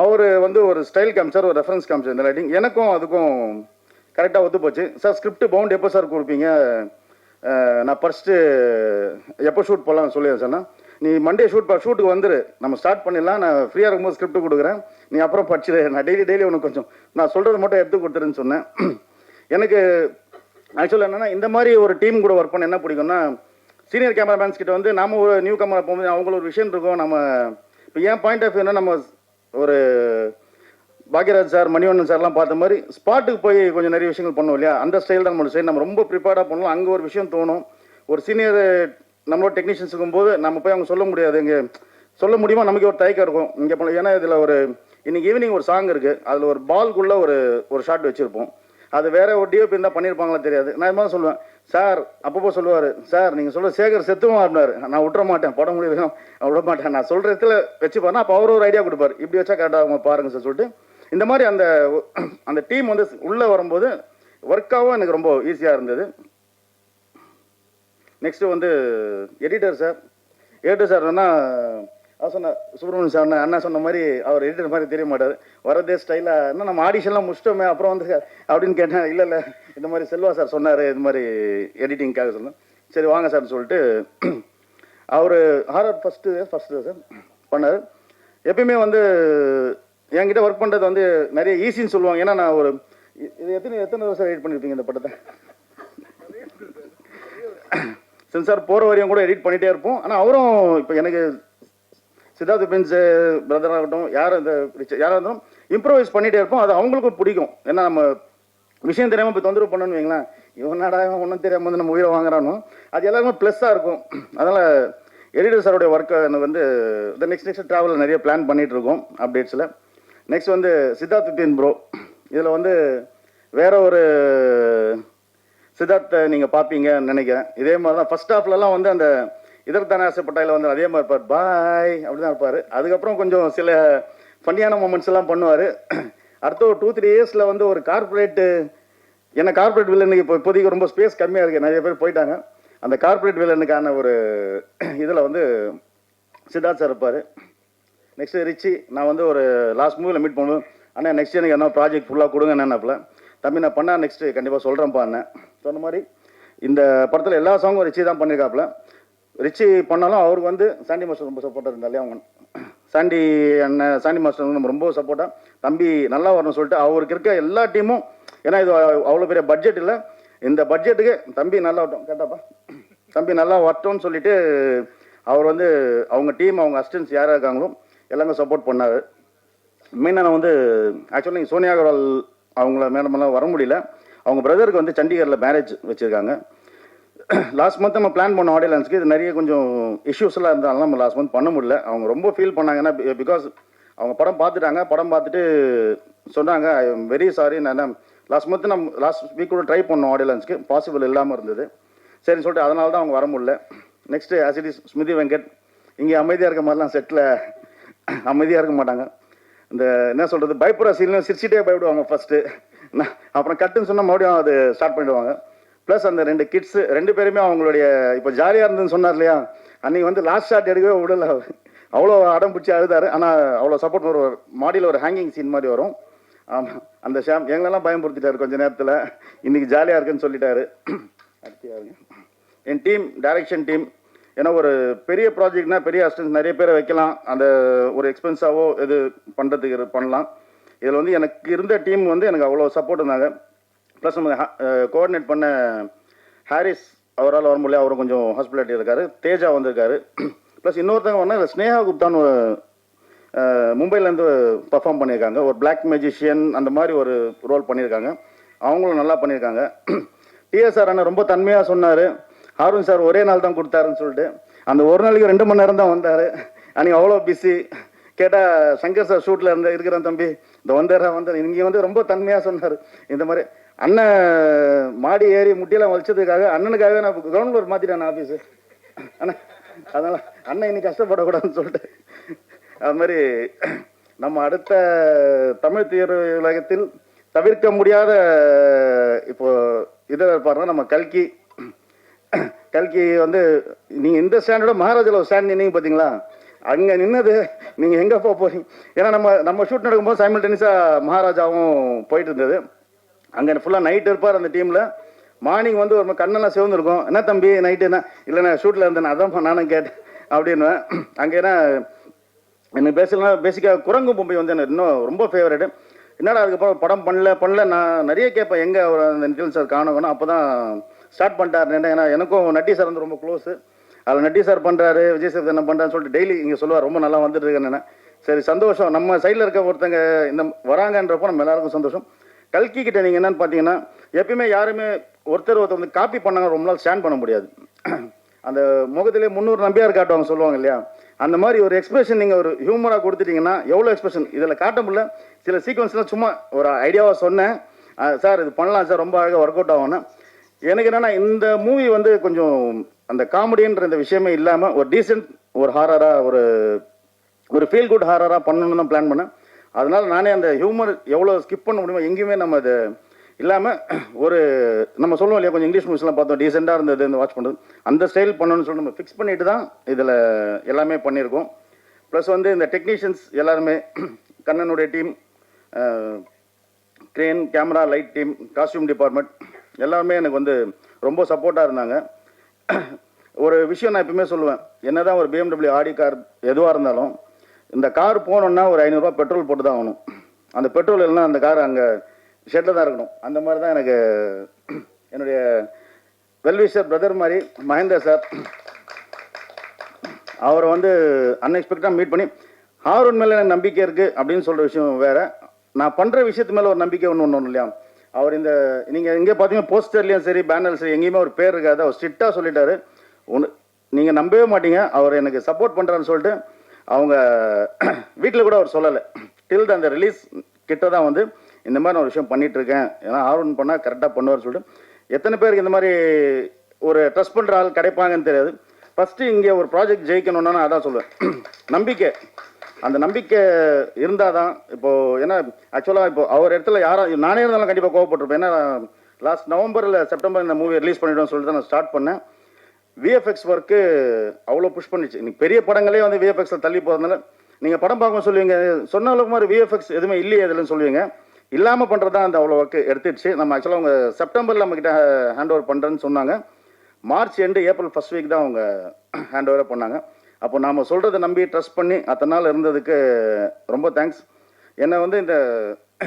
அவர் வந்து ஒரு ஸ்டைல் காமிச்சார் ஒரு ரெஃபரன்ஸ் காமிச்சார். இந்த லைட்டிங் எனக்கும் அதுக்கும் கரெக்டாக ஒத்து போச்சு. சார் ஸ்கிரிப்ட் பவுண்ட் எப்போ சார் கொடுப்பீங்க? நான் ஃபர்ஸ்ட்டு எப்போ ஷூட் போகலாம் சொல்லி சொன்னேன் நீ மண்டே ஷூட் ஷூட்டுக்கு வந்துரு. நம்ம ஸ்டார்ட் பண்ணிடலாம். நான் ஃப்ரீயாக இருக்கும்போது ஸ்கிரிப்ட் கொடுக்குறேன். நீ அப்புறம் படிச்சுரு. நான் டெய்லி டெய்லி உனக்கு கொஞ்சம் நான் சொல்கிறது மட்டும் எடுத்து கொடுத்துருன்னு சொன்னேன். [CLEARS THROAT] எனக்கு ஆக்சுவலாக என்னென்னா இந்த மாதிரி ஒரு டீம் கூட ஒர்க் பண்ண என்ன பிடிக்கும்னா சீனியர் கேமராமேன்ஸ் கிட்ட வந்து நம்ம ஒரு நியூ கேமரா போகும்போது அவங்களுக்கு ஒரு விஷயம் இருக்கும். நம்ம இப்போ என் பாயிண்ட் ஆஃப் வியூனா நம்ம ஒரு பாக்யராஜ் சார் மணிவண்ணன் சார்லாம் பார்த்த மாதிரி ஸ்பாட்டுக்கு போய் கொஞ்சம் நிறைய விஷயங்கள் பண்ணுவோம் இல்லையா? அந்த ஸ்டைல் தான் நம்ம சைடு நம்ம ரொம்ப ப்ரிப்பேர்டாக பண்ணலாம். அங்கே ஒரு விஷயம் தோணும். ஒரு சீனியர் நம்மளோட டெக்னீஷியன்ஸ் இருக்கும்போது நம்ம போய் அவங்க சொல்ல முடியாது. இங்கே சொல்ல முடியுமா? நமக்கு ஒரு தயக்கம் இருக்கும். இங்கே ஏன்னா இதில் ஒரு இன்னைக்கு ஈவினிங் ஒரு சாங் இருக்குது அதில் ஒரு பால்குள்ளே ஒரு ஒரு ஷாட் வச்சுருப்போம். அது வேற ஒரு டிஓபி இருந்தால் பண்ணியிருப்பாங்களா தெரியாது. நான் இது மாதிரி சொல்லுவேன். சார் அப்பப்போ சொல்லுவார். சார் நீங்கள் சொல்கிற சேகர் செத்துவோம் அப்படின்னாரு. நான் விட்ற மாட்டேன். படம் முடியும் நான் விட மாட்டேன். நான் சொல்கிற இடத்துல வச்சுப்பாருன்னா அப்போ அவர் ஒரு ஐடியா கொடுப்பார். இப்படி வச்சா கரெக்டாக பாருங்க சார் சொல்லிட்டு. இந்த மாதிரி அந்த [CLEARS THROAT] அந்த டீம் வந்து உள்ளே வரும்போது ஒர்க்காகவும் எனக்கு ரொம்ப ஈஸியாக இருந்தது. நெக்ஸ்ட்டு வந்து எடிட்டர் சார். எடிட்டர் சார் வேணா அவர் சொன்ன சுப்பிரமணியம் சார் அண்ணா- சொன்ன மாதிரி அவர் எடிட்டர் மாதிரி தெரிய மாட்டார். வரதே ஸ்டைலாக என்ன நம்ம ஆடிஷன்லாம் முடிச்சிட்டோமே அப்புறம் வந்து அப்படின்னு கேட்டேன் இல்லை இல்லை இந்த மாதிரி செல்வா சார் சொன்னார் இது மாதிரி எடிட்டிங்காக சொன்னேன் சரி வாங்க சார்னு சொல்லிட்டு அவர் ஹாரர் ஃபஸ்ட்டு ஃபஸ்ட்டு சார் பண்ணார். எப்பயுமே வந்து என்கிட்ட ஒர்க் பண்ணுறது வந்து நிறைய ஈஸின்னு சொல்லுவாங்க. ஏன்னா நான் ஒரு இது எத்தனை எத்தனை வருஷம் எடிட் பண்ணியிருப்பீங்க இந்த படத்தை? [LAUGHS] சென்சார் போகிற வரையும் கூட எடிட் பண்ணிகிட்டே இருப்போம். ஆனால் அவரும் இப்போ எனக்கு சித்தார்த் பென்ஸ் பிரதராக இருக்கட்டும் யார் இந்த யாராக இருந்தாலும் இம்ப்ரூவைஸ் பண்ணிகிட்டே இருப்போம். அது அவங்களுக்கும் பிடிக்கும். ஏன்னா நம்ம விஷயம் தெரியாமல் இப்போ தொந்தரவு பண்ணணும்னு வைங்களேன். இவன் இவன் ஒன்றும் தெரியாமல் வந்து நம்ம உயிரை வாங்குறானோ? அது எல்லாருமே ப்ளஸ்ஸாக இருக்கும். அதனால் எடிட்டர் சாரோடைய ஒர்க்கை எனக்கு வந்து இந்த நெக்ஸ்ட் நெக்ஸ்ட் ட்ராவலில் நிறைய பிளான் பண்ணிகிட்டு இருக்கோம் அப்டேட்ஸில் நெக்ஸ்ட் வந்து சித்தார்த் வித்யன் ப்ரோ இதில் வந்து வேற ஒரு சித்தார்த்தை நீங்கள் பார்ப்பீங்கன்னு நினைக்கிறேன். இதே மாதிரி தான் ஃபஸ்ட் ஹாஃப்லலாம் வந்து அந்த இதற்கான பட்டாயில் வந்து அதே மாதிரி இருப்பார். பாய் அப்படி தான் இருப்பார். அதுக்கப்புறம் கொஞ்சம் சில ஃபன்னியான மூமெண்ட்ஸ் எல்லாம் பண்ணுவார். அடுத்த ஒரு டூ த்ரீ இயர்ஸில் வந்து ஒரு கார்ப்பரேட்டு ஏன்னா கார்ப்பரேட் வில்லனுக்கு இப்போ இப்போதைக்கு ரொம்ப ஸ்பேஸ் கம்மியாக இருக்குது நிறைய பேர் போயிட்டாங்க. அந்த கார்ப்பரேட் வில்லனுக்கான ஒரு இதில் வந்து சித்தார்த் சார் இருப்பார். நெக்ஸ்ட் ரிச்சி நான் வந்து ஒரு லாஸ்ட் மூவியில் மீட் பண்ணுவேன். அண்ணா நெக்ஸ்ட் எனக்கு என்ன ப்ராஜெக்ட் ஃபுல்லாக கொடுங்க என்னப்பல தம்பி நான் பண்ணால் நெக்ஸ்ட்டு கண்டிப்பாக சொல்கிறேன்ப்பா அண்ணன் சொன்ன மாதிரி இந்த படத்தில் எல்லா சாங்கும் ரிச்சி தான் பண்ணியிருக்காப்புல ரிச்சி பண்ணாலும் அவருக்கு வந்து சாண்டி மாஸ்டர் ரொம்ப சப்போர்ட்டாக இருந்தாலே அவங்க? சாண்டி அண்ணன் சாண்டி மாஸ்டர் நம்ம ரொம்ப சப்போர்ட்டாக தம்பி நல்லா வரணும்னு சொல்லிட்டு அவருக்கு இருக்க எல்லா டீமும் ஏன்னா இது அவ்வளோ பெரிய பட்ஜெட் இல்லை. இந்த பட்ஜெட்டுக்கு தம்பி நல்லா வரட்டும் கேட்டாப்பா. தம்பி நல்லா வரட்டும்னு சொல்லிட்டு அவர் வந்து அவங்க டீம் அவங்க அசிஸ்டன்ஸ் யாராக இருக்காங்களோ எல்லாமே சப்போர்ட் பண்ணார். மெயினாக நான் வந்து ஆக்சுவலாக நீங்கள் சோனியா அகர்வால் அவங்கள மேடமெல்லாம் வர முடியல. அவங்க பிரதருக்கு வந்து சண்டிகரில் மேரேஜ் வச்சுருக்காங்க. [CLEARS THROAT] லாஸ்ட் மந்த் நம்ம பிளான் பண்ண ஆடியன்ஸ்க்கு இது நிறைய கொஞ்சம் இஷ்யூஸ்லாம் இருந்தாலும் நம்ம லாஸ்ட் மந்த் பண்ண முடியல. அவங்க ரொம்ப ஃபீல் பண்ணாங்கன்னா பிகாஸ் அவங்க படம் பார்த்துட்டாங்க. படம் பார்த்துட்டு சொன்னாங்க ஐ எம் வெரி சாரி நான் லாஸ்ட் மந்த் நம்ம லாஸ்ட் வீக் கூட ட்ரை பண்ணோம் ஆடியன்ஸ்க்கு பாசிபிள் இல்லாமல் இருந்தது. சரின்னு சொல்லிட்டு அதனால தான் அவங்க வர முடியல. நெக்ஸ்ட்டு ஆசிடி ஸ்மிருதி வெங்கட் இங்கே அமைதியாக இருக்க மாதிரிலாம் செட்டில் [CLEARS THROAT] அமைதியாக இருக்க மாட்டாங்க. இந்த என்ன சொல்கிறது பயப்புற சீன்லாம் சிரிச்சிட்டே பயப்படுவாங்க ஃபஸ்ட்டு அப்புறம் கட்டுன்னு சொன்னால் மறுபடியும் அது ஸ்டார்ட் பண்ணிடுவாங்க. ப்ளஸ் அந்த ரெண்டு கிட்ஸு ரெண்டு பேருமே அவங்களுடைய இப்போ ஜாலியாக இருந்ததுன்னு சொன்னார் இல்லையா? அன்றைக்கி வந்து லாஸ்ட் ஷாட் எடுக்கவே விடல. அவ்வளோ அடம் பிடிச்சி அழுதாரு. ஆனால் அவ்வளோ சப்போர்ட் ஒரு மாடியில் ஒரு ஹேங்கிங் சீன் மாதிரி வரும். ஆமாம் அந்த ஷாம் எங்களெல்லாம் பயன்படுத்திட்டார் கொஞ்சம் நேரத்தில். இன்னைக்கு ஜாலியாக இருக்குன்னு சொல்லிட்டாரு. அடுத்து என் டீம் டைரக்ஷன் டீம் ஏன்னா ஒரு பெரிய ப்ராஜெக்ட்னா பெரிய அசிஸ்டன்ஸ் நிறைய பேரை வைக்கலாம். அந்த ஒரு எக்ஸ்பென்ஸாவோ இது பண்ணுறதுக்கு இது பண்ணலாம். இதில் வந்து எனக்கு இருந்த டீம் வந்து எனக்கு அவ்வளோ சப்போர்ட் இருந்தாங்க. ப்ளஸ் நம்ம கோஆர்டினேட் பண்ண ஹாரிஸ் அவரால் வர முடியல. அவரும் கொஞ்சம் ஹாஸ்பிட்டாலிட்டி இருக்காரு. தேஜா வந்திருக்காரு. [CLEARS THROAT] ப்ளஸ் இன்னொருத்தவங்க வந்து ஸ்னேகா குப்தான்னு ஒரு மும்பைலேருந்து பர்ஃபார்ம் பண்ணியிருக்காங்க. ஒரு பிளாக் மேஜிஷியன் அந்த மாதிரி ஒரு ரோல் பண்ணியிருக்காங்க. அவங்களும் நல்லா பண்ணியிருக்காங்க. [CLEARS THROAT] டிஎஸ்ஆர் அண்ணன் ரொம்ப தன்மையாக சொன்னார். ஹாரூன் சார் ஒரே நாள் தான் கொடுத்தாருன்னு சொல்லிட்டு அந்த ஒரு நாளைக்கு ரெண்டு மணி நேரம் தான் வந்தார். அன்றைக்கி அவ்வளோ பிஸி கேட்டால் சங்கர் சார் ஷூட்டில் இருந்த இருக்கிறேன் தம்பி. இந்த வந்துடுறேன் வந்து இங்கே வந்து ரொம்ப தன்மையாக சொன்னார். இந்த மாதிரி அண்ணன் மாடி ஏறி முட்டியெல்லாம் வலிச்சதுக்காக அண்ணனுக்காகவே நான் கிரவுண்ட் ஃப்ளோர் மாற்றிட்டேன் ஆஃபீஸு அண்ணன் அதனால் அண்ணன் இன்னைக்கு கஷ்டப்படக்கூடாதுன்னு சொல்லிட்டு. அது மாதிரி நம்ம அடுத்த தமிழ் திரையுலகத்தில் தவிர்க்க முடியாத இப்போ இதில் இருப்பாருன்னா நம்ம கல்கி. கல்கி வந்து நீங்கள் இந்த ஸ்டாண்டோட மகாராஜாவில் ஒரு ஸ்டாண்ட் நின்னீங்க பார்த்தீங்களா? அங்கே நின்னது நீங்கள் எங்கே போக போகிறீங்க ஏன்னா நம்ம நம்ம ஷூட் நடக்கும்போது சைமிள் மகாராஜாவும் போயிட்டு இருந்தது. அங்கே ஃபுல்லாக நைட் இருப்பார் அந்த டீமில் மார்னிங் வந்து ஒரு கண்ணெல்லாம் சிவந்திருக்கும். என்ன தம்பி நைட்டு என்ன? இல்லை நான் ஷூட்டில் இருந்தேன் அதான் நானும் கேட்டேன் அப்படின்னுவேன். அங்கே என்ன எனக்கு பேசலாம் பேசிக்காக குரங்கு பொம்பை வந்து எனக்கு இன்னும் ரொம்ப ஃபேவரட்டு என்னடா அதுக்கப்புறம் படம் பண்ணல பண்ணல நான் நிறைய கேட்பேன் எங்கே அவர் அந்த நிதில் சார் காணணும் அப்போ தான் ஸ்டார்ட் பண்ணிட்டார் ஏன்னா எனக்கும் நட்டி சார் வந்து ரொம்ப க்ளோஸு அதில் நட்டி சார் பண்ணுறாரு விஜய் சார் என்ன பண்ணுறான்னு சொல்லிட்டு டெய்லி இங்கே சொல்லுவார். ரொம்ப நல்லா வந்துட்டு இருக்கேன்னு சரி சந்தோஷம். நம்ம சைடில் இருக்க ஒருத்தங்க இந்த வராங்கன்றப்போ நம்ம எல்லாருக்கும் சந்தோஷம். கல்கி கிட்ட நீங்கள் என்னன்னு பார்த்தீங்கன்னா எப்பயுமே யாருமே ஒருத்தர் ஒருத்தர் வந்து காப்பி பண்ணாங்க ரொம்ப நாள் ஸ்டாண்ட் பண்ண முடியாது. அந்த முகத்திலே முந்நூறு நம்பியார் காட்டுவாங்க சொல்லுவாங்க இல்லையா? அந்த மாதிரி ஒரு எக்ஸ்பிரஷன் நீங்கள் ஒரு ஹியூமராக கொடுத்துட்டீங்கன்னா எவ்வளோ எக்ஸ்பிரஷன் இதில் காட்ட முடியல. சில சீக்வன்ஸ்லாம் சும்மா ஒரு ஐடியாவாக சொன்னேன். சார் இது பண்ணலாம் சார் ரொம்ப அழகாக ஒர்க் அவுட் ஆகும்னா. எனக்கு என்னன்னா இந்த மூவி வந்து கொஞ்சம் அந்த காமெடின்ற இந்த விஷயமே இல்லாமல் ஒரு டீசென்ட் ஒரு ஹாரராக ஒரு ஒரு ஃபீல் குட் ஹாரராக பண்ணணும்னு தான் பிளான் பண்ணேன். அதனால நானே அந்த ஹியூமர் எவ்வளோ ஸ்கிப் பண்ண முடியுமோ எங்கேயுமே நம்ம அது இல்லாமல் ஒரு நம்ம சொல்லுவோம் இல்லையா கொஞ்சம் இங்கிலீஷ் மூவிஸ்லாம் பார்த்தோம் டீசெண்டாக இருந்தது இந்த வாட்ச் பண்ணுறது அந்த ஸ்டைல் பண்ணணும்னு சொல்லி நம்ம ஃபிக்ஸ் பண்ணிட்டு தான் இதில் எல்லாமே பண்ணியிருக்கோம். ப்ளஸ் வந்து இந்த டெக்னீஷியன்ஸ் எல்லாருமே கண்ணனுடைய team crane camera light team costume department எல்லாருமே எனக்கு வந்து ரொம்ப சப்போர்ட்டாக இருந்தாங்க. ஒரு விஷயம் நான் எப்பவுமே சொல்லுவேன். என்னதான் ஒரு பிஎம்டபிள்யூ ஆடி கார் எதுவாக இருந்தாலும் இந்த கார் போனோன்னா ஒரு ஐநூறுரூவா பெட்ரோல் போட்டு தான் ஆகணும். அந்த பெட்ரோல் இல்லைன்னா அந்த கார் அங்கே ஷெட்டில் தான் இருக்கணும். அந்த மாதிரி தான் எனக்கு என்னுடைய வெல்விஷர் பிரதர் மாதிரி மகேந்திர சார் அவரை வந்து அன்எக்ஸ்பெக்டாக மீட் பண்ணி ஹாரூன் மேலே எனக்கு நம்பிக்கை இருக்குது அப்படின்னு சொல்கிற விஷயம் வேறு. நான் பண்ணுற விஷயத்து மேலே ஒரு நம்பிக்கை ஒன்று ஒன்று இல்லையா? அவர் இந்த நீங்கள் எங்கே பார்த்தீங்கன்னா போஸ்டர்லேயும் சரி பேனர்ல சரி எங்கேயுமே ஒரு பேர் இருக்காது. அவர் ஸ்ட்ரிக்டாக சொல்லிட்டாரு. ஒன்று நீங்கள் நம்பவே மாட்டீங்க. அவர் எனக்கு சப்போர்ட் பண்ணுறான்னு சொல்லிட்டு அவங்க [CLEARS THROAT] வீட்டில் கூட அவர் சொல்லலை. டில் அந்த ரிலீஸ் கிட்ட தான் வந்து இந்த மாதிரி நான் ஒரு விஷயம் பண்ணிட்டு இருக்கேன் ஏன்னா ஆர்வன் பண்ணால் கரெக்டாக பண்ணுவார் சொல்லிட்டு. எத்தனை பேருக்கு இந்த மாதிரி ஒரு ட்ரஸ்ட் பண்ணுற ஆள் கிடைப்பாங்கன்னு தெரியாது. ஃபஸ்ட்டு இங்கே ஒரு ப்ராஜெக்ட் ஜெயிக்கணும்னா நான் அதான் சொல்லுவேன். [CLEARS THROAT] நம்பிக்கை. அந்த நம்பிக்கை இருந்தால் தான் இப்போது ஏன்னா ஆக்சுவலாக இப்போ அவர் இடத்துல யாரும் நானே இருந்தாலும் கண்டிப்பாக கோவப்பட்டிருப்பேன். ஏன்னா லாஸ்ட் நவம்பரில் செப்டம்பர் இந்த மூவி ரிலீஸ் பண்ணிவிடுவோம்னு சொல்லிட்டு தான் நான் ஸ்டார்ட் பண்ணேன். விஎஃப்எக்ஸ் ஒர்க்கு அவ்வளோ புஷ் பண்ணிச்சு இன்னைக்கு பெரிய படங்களே வந்து விஎஃப்எக்ஸில் தள்ளி போகிறதுனால நீங்கள் படம் பார்க்க சொல்லுவீங்க சொன்ன அளவுக்கு மாதிரி விஎஃப்எக்ஸ் எதுவுமே இல்லையே இதுலன்னு சொல்லுவீங்க. இல்லாமல் பண்ணுறது தான் அந்த அவ்வளோ ஒர்க்கு எடுத்துடுச்சு. நம்ம ஆக்சுவலாக அவங்க செப்டம்பரில் நம்மக்கிட்ட ஹேண்ட் ஓவர் பண்ணுறேன்னு சொன்னாங்க. March end April first week தான் அவங்க ஹேண்ட் ஓவரே பண்ணாங்க. அப்போ நாம் சொல்கிறத நம்பி ட்ரஸ்ட் பண்ணி அத்தனை நாள் இருந்ததுக்கு ரொம்ப தேங்க்ஸ் என்னை வந்து இந்த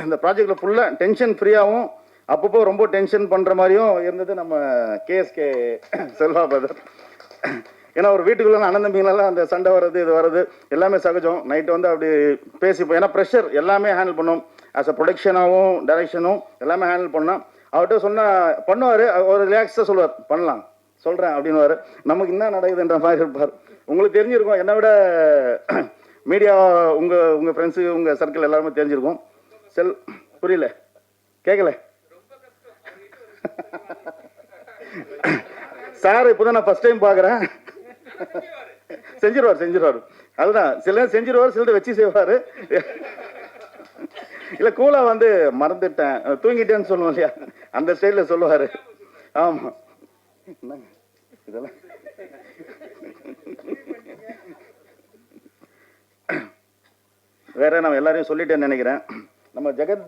இந்த ப்ராஜெக்டில் ஃபுல்லாக டென்ஷன் ஃப்ரீயாகவும் அப்பப்போ ரொம்ப டென்ஷன் பண்ணுற மாதிரியும் இருந்தது நம்ம கேஎஸ்கே செல்வா பிரதர் ஏன்னா ஒரு வீட்டுக்குள்ளே அண்ணன் தம்பிங்களெல்லாம் அந்த சண்டை வர்றது இது வர்றது எல்லாமே சகஜம். நைட்டு வந்து அப்படி பேசிப்போம் ஏன்னா ப்ரெஷர் எல்லாமே ஹேண்டில் பண்ணோம். ஆஸ் அ ப்ரொடக்ஷனாகவும் டைரக்ஷனும் எல்லாமே ஹேண்டில் பண்ணோம் அவர்கிட்ட சொன்னால் பண்ணுவார் ஒரு ரிலாக்ஸாக சொல்லுவார். பண்ணலாம் சொல்கிறேன் அப்படின்னுவார் நமக்கு என்ன நடக்குதுன்ற மாதிரி இருப்பார். உங்களுக்கு தெரிஞ்சிருக்கும். என்னை விட மீடியா உங்கள் உங்கள் ஃப்ரெண்ட்ஸு உங்கள் சர்க்கிள் எல்லாருமே தெரிஞ்சிருக்கும். செல் புரியல. கேட்கல சார் இப்போ தான் நான் ஃபஸ்ட் டைம் பார்க்குறேன் செஞ்சிருவார் செஞ்சிருவார். அதுதான். சில செஞ்சிருவார் சிலதை வச்சு செய்வார். இல்லை கூலாக வந்து மறந்துட்டேன். தூங்கிட்டேன்னு சொல்லுவோம் இல்லையா? அந்த ஸ்டைலில் சொல்லுவார். ஆமாம் என்னங்க? இதெல்லாம் வேற நான் எல்லாரையும் சொல்லிட்டேன்னு நினைக்கிறேன். நம்ம ஜெகத்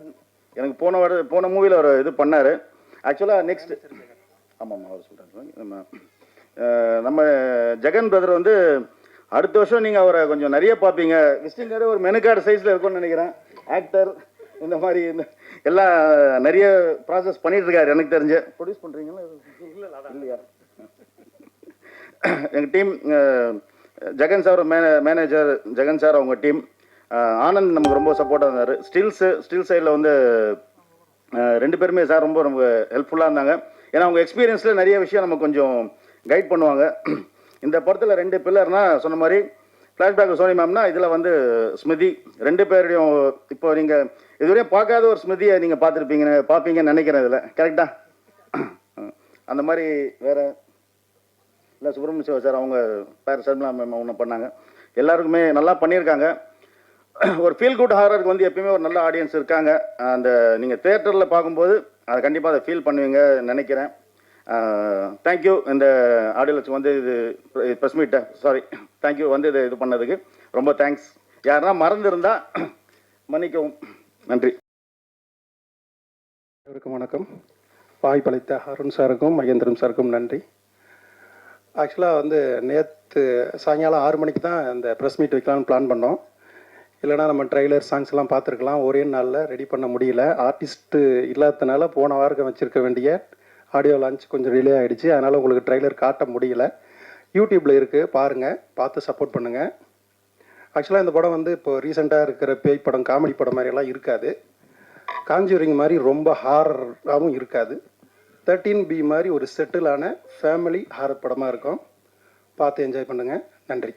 எனக்கு போன வார போன மூவியில் ஒரு இது பண்ணார். ஆக்சுவலாக நெக்ஸ்ட் ஆமாம் அவர் சொல்கிறாங்க நம்ம நம்ம ஜெகன் பிரதர் வந்து அடுத்த வருஷம் நீங்கள் அவரை கொஞ்சம் நிறைய பார்ப்பீங்க. விசிட்டிங் கார்டு ஒரு மெனு கார்டு சைஸில் இருக்கும்னு நினைக்கிறேன். ஆக்டர் இந்த மாதிரி எல்லாம் நிறைய ப்ராசஸ் பண்ணிட்டு இருக்காரு எனக்கு தெரிஞ்சு. ப்ரொடியூஸ் பண்ணுறீங்களா இல்லையா? எங்கள் டீம் ஜெகன் சார் மே மேனேஜர் ஜெகன் சார் அவங்க டீம் ஆனந்த் நமக்கு ரொம்ப சப்போர்ட்டாக இருந்தார். ஸ்டில்ஸு ஸ்டில் சைடில் வந்து ரெண்டு பேருமே சார் ரொம்ப ரொம்ப ஹெல்ப்ஃபுல்லாக இருந்தாங்க. ஏன்னா அவங்க எக்ஸ்பீரியன்ஸில் நிறைய விஷயம் நம்ம கொஞ்சம் கைட் பண்ணுவாங்க. இந்த படத்தில் ரெண்டு பில்லர்னால் சொன்ன மாதிரி ஃப்ளாஷ்பேக் சோனி மேம்னா இதில் வந்து ஸ்மிருதி ரெண்டு பேருடையும் இப்போ நீங்கள் இதுவரையும் பார்க்காத ஒரு ஸ்மிருதியை நீங்கள் பார்த்துருப்பீங்க பார்ப்பீங்கன்னு நினைக்கிறேன் இதில். கரெக்டாக அந்த மாதிரி வேறு இல்லை சுப்பிரமணிய சிவா சார் அவங்க பேர் சர்மிளா மேம் ஒன்று பண்ணாங்க. எல்லாருக்குமே நல்லா பண்ணியிருக்காங்க. [COUGHS] ஒரு ஃபீல் குட் ஹாரருக்கு வந்து எப்பயுமே ஒரு நல்ல ஆடியன்ஸ் இருக்காங்க. அந்த நீங்கள் தேட்டரில் பார்க்கும்போது அதை கண்டிப்பாக அதை ஃபீல் பண்ணுவீங்க நினைக்கிறேன். தேங்க்யூ இந்த ஆடியன்ஸ் வந்து இது ப்ரெஸ் மீட்டை சாரி தேங்க்யூ வந்து இது இது பண்ணதுக்கு ரொம்ப தேங்க்ஸ் யாருன்னா மறந்துருந்தா [COUGHS] மன்னிக்கவும். நன்றி. அனைவருக்கும் வணக்கம். வாய்ப்பளித்த அருண் சாருக்கும் மகேந்திரன் சாருக்கும் நன்றி. ஆக்சுவலாக வந்து நேற்று சாயங்காலம் ஆறு மணிக்கு தான் அந்த ப்ரெஸ் மீட் வைக்கலான்னு பிளான் பண்ணோம். இல்லைனா நம்ம ட்ரெய்லர் சாங்ஸ்லாம் பார்த்துருக்கலாம். ஒரே நாளில் ரெடி பண்ண முடியல. ஆர்டிஸ்ட்டு இல்லாததுனால போன வாரம் வச்சுருக்க வேண்டிய ஆடியோ லான்ச் கொஞ்சம் டிலே ஆகிடுச்சு அதனால் உங்களுக்கு ட்ரெய்லர் காட்ட முடியல. யூடியூப்பில் இருக்குது பாருங்கள் பார்த்து சப்போர்ட் பண்ணுங்கள் ஆக்சுவலாக இந்த படம் வந்து இப்போ ரீசெண்டாக இருக்கிற பேய் படம் காமெடி படம் மாதிரியெல்லாம் இருக்காது. காஞ்சூரிங் மாதிரி ரொம்ப ஹாரராகவும் இருக்காது. தேர்ட்டீன் பி மாதிரி ஒரு செட்டிலான ஃபேமிலி ஹாரர் படமாக இருக்கும். பார்த்து என்ஜாய் பண்ணுங்கள் நன்றி.